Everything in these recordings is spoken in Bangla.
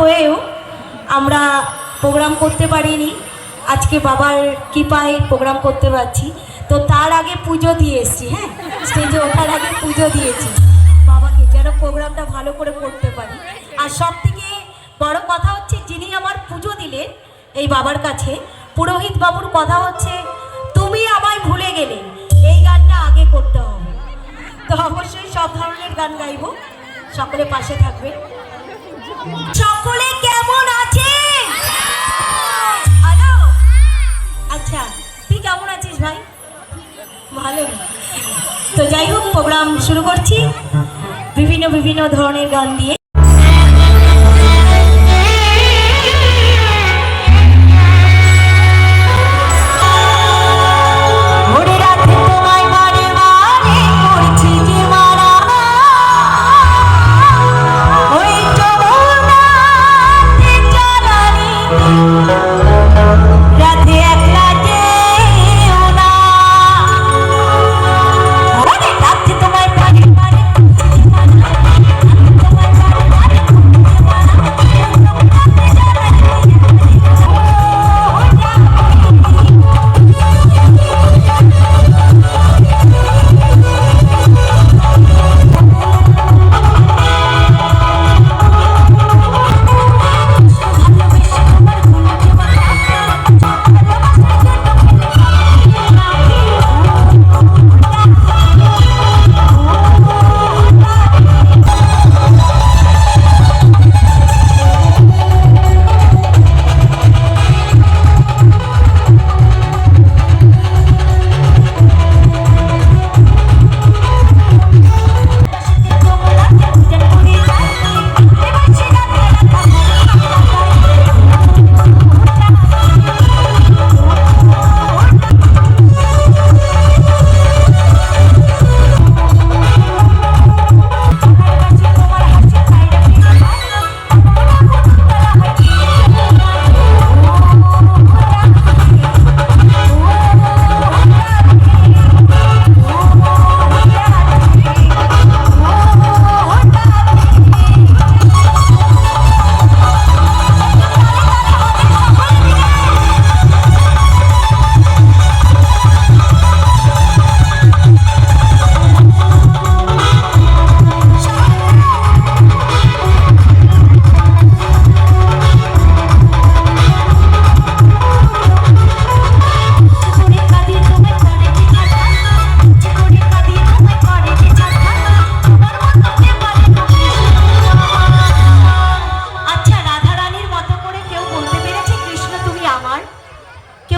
হয়েও আমরা প্রোগ্রাম করতে পারিনি। আজকে বাবার কৃপায় প্রোগ্রাম করতে পারছি। তো তার আগে পুজো দিয়ে এসছি হ্যাঁ? স্টেজে ওঠার আগে পুজো দিয়েছি। বাবাকে যেন প্রোগ্রামটা ভালো করে করতে পারি। আর সব থেকে বড় কথা হচ্ছে, যিনি আমার পুজো দিলেন এই বাবার কাছে, পুরোহিত বাবুর কথা হচ্ছে, তুমি আমায় ভুলে গেলে, এই গানটা আগে করতে হবে। তো অবশ্যই সব ধরনের গান গাইবো। সকলে পাশে থাকবে। সকলে কেমন আছে? হ্যালো? আচ্ছা তুই কেমন আছিস ভাই? ভালো। তো যাই হোক প্রোগ্রাম শুরু করছি। বিভিন্ন বিভিন্ন ধরনের গান দিয়ে।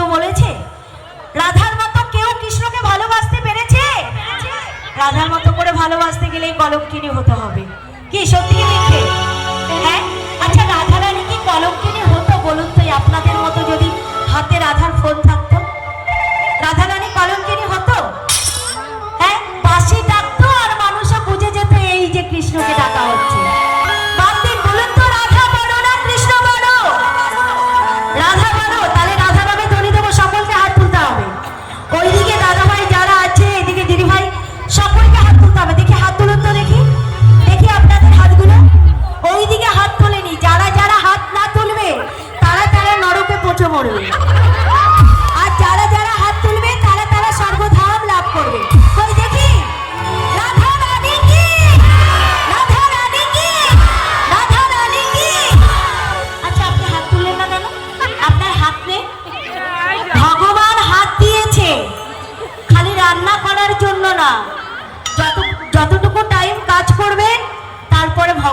বলেছে? রাধার মতো কেউ কৃষ্ণকে ভালোবাসতে পেরেছে? রাধার মতো করে ভালোবাসতে গেলে কলঙ্কিনী হতে হবে। কি সত্যি মিথ্যে? হ্যাঁ?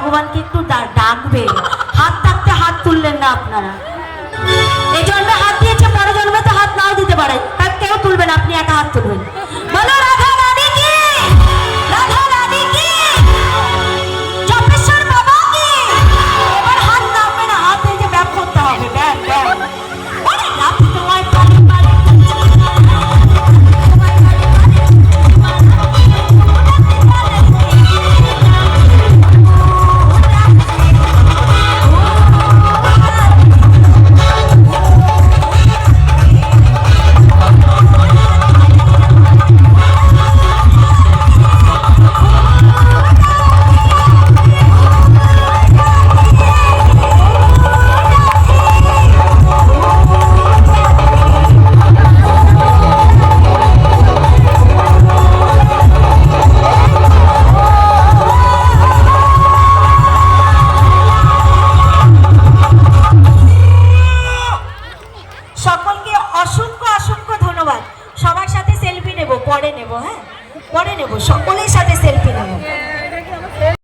ভগবানকে একটু ডাকবে। হাত থাকতে হাত তুললেন না আপনারা। এই জন্মে হাত দিয়েছে পরে জন্মে তো হাত নাও দিতে পারে। তার কেউ তুলবেন আপনি একা হাত তুলবেন। বলো রাধা পরে